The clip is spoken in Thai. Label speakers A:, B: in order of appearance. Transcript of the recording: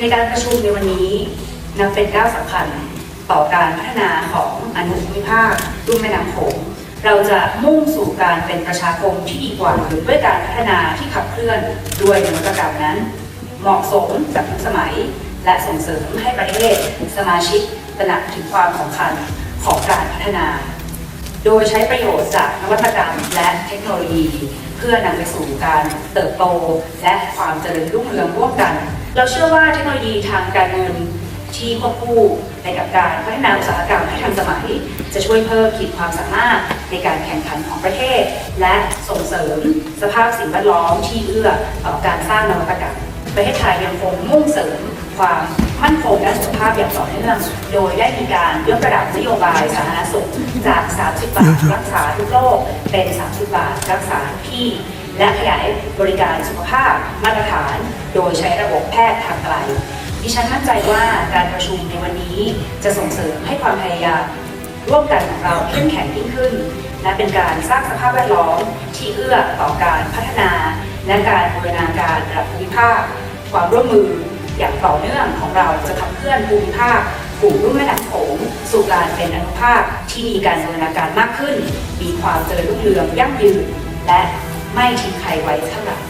A: ในการประชุมในวันนี้นับเป็นก้าวสำคัญต่อการพัฒนาของอนุภูมิภาครุ่มแม่น้ำโขงเราจะมุ่งสู่การเป็นประชาคมที่ดีกว่าด้วยการพัฒนาที่ขับเคลื่อนด้วยนวัตกรรมนั้น เหมาะสมกับยุคสมัย และส่งเสริมให้ประเทศสมาชิกตระหนักถึงความสำคัญของการพัฒนา โดยใช้ประโยชน์จากนวัตกรรมและเทคโนโลยี เพื่อนำไปสู่การเติบโตและความเจริญรุ่งเรืองร่วมกัน เราเชื่อว่าเทคโนโลยีทางการเงินที่ควบคู่ไปกับการพัฒนาอุตสาหกรรมให้ทันสมัย จะช่วยเพิ่มขีดความสามารถในการแข่งขันของประเทศ และส่งเสริมสภาพสิ่งแวดล้อมที่เอื้อต่อการสร้างนวัตกรรมประเทศไทยยังคงมุ่งเสริมความมั่นคงด้านสุขภาพอย่างต่อเนื่อง โดยได้มีการยกระดับนโยบายสาธารณสุขจาก 30 บาทรักษาทุกโรคเป็น 30 บาทรักษาทุกที่ และขยายบริการสุขภาพมาตรฐาน โดยใช้ระบบแพทย์ทางไกล ดิฉันมั่นใจว่าการประชุมในวันนี้จะส่งเสริมให้ความพยายามร่วมกันของเราเข้มแข็งยิ่งขึ้น และเป็นการสร้างสภาพแวดล้อมที่เอื้อต่อการพัฒนา และการบูรณาการระดับภูมิภาค ความร่วมมืออย่างต่อเนื่องของเราจะขับเคลื่อนภูมิภาคกลุ่มรุ่มแม่น้ำโขงสู่การเป็นอนุภาคที่มีการบูรณาการมากขึ้น มีความเจริญรุ่งเรืองยั่งยืน และไม่ทิ้งใครไว้ข้างหลัง